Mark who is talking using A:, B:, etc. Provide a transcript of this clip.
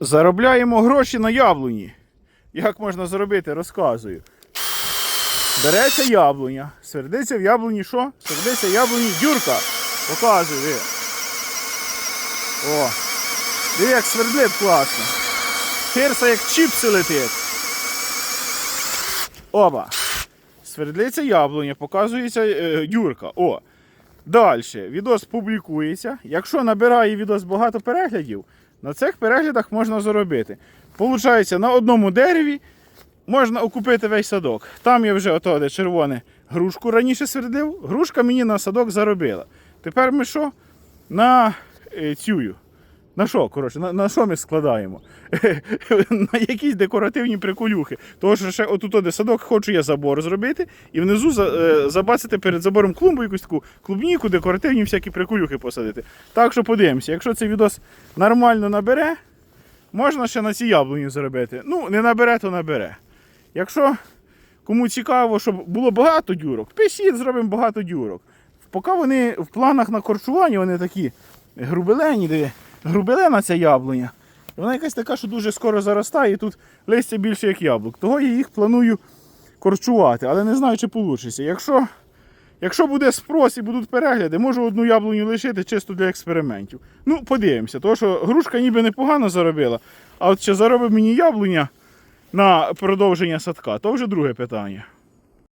A: Заробляємо гроші на яблуні. Як можна зробити, розказую. Береться яблуня, свердиться в яблуні що? Свердиться в яблуні дюрка. Показую, диви. О. Диви, як свердлить класно. Хирса як чіпси летить. Оба. Свердлиться яблуня, показується е, дюрка. О. Далі. Відос публікується. Якщо набирає відос багато переглядів, на цих переглядах можна заробити. Получається, на одному дереві можна окупити весь садок. Там я вже ото, де червоне грушку раніше свердлив. Грушка мені на садок заробила. Тепер ми що? На цюю. цю. На що, коротше, на, на що ми складаємо? на якісь декоративні приколюхи. Тому що ще отут, де садок, хочу я забор зробити і внизу за, е, забацати перед забором клумбу, якусь таку клубніку, декоративні всякі приколюхи посадити. Так що подивимося, якщо цей відос нормально набере, можна ще на ці яблуні заробити. Ну, не набере, то набере. Якщо кому цікаво, щоб було багато дюрок, пишіть, зробимо багато дюрок. Поки вони в планах на корчування, вони такі грубелені, де грубелена ця яблуня. Вона якась така, що дуже скоро заростає, і тут листя більше як яблук. Того я їх планую корчувати, але не знаю, чи вийде. Якщо, якщо буде спрос і будуть перегляди, можу одну яблуню лишити чисто для експериментів. Ну, подивимося, тому що грушка ніби непогано заробила, а от чи заробить мені яблуня на продовження садка, то вже друге питання.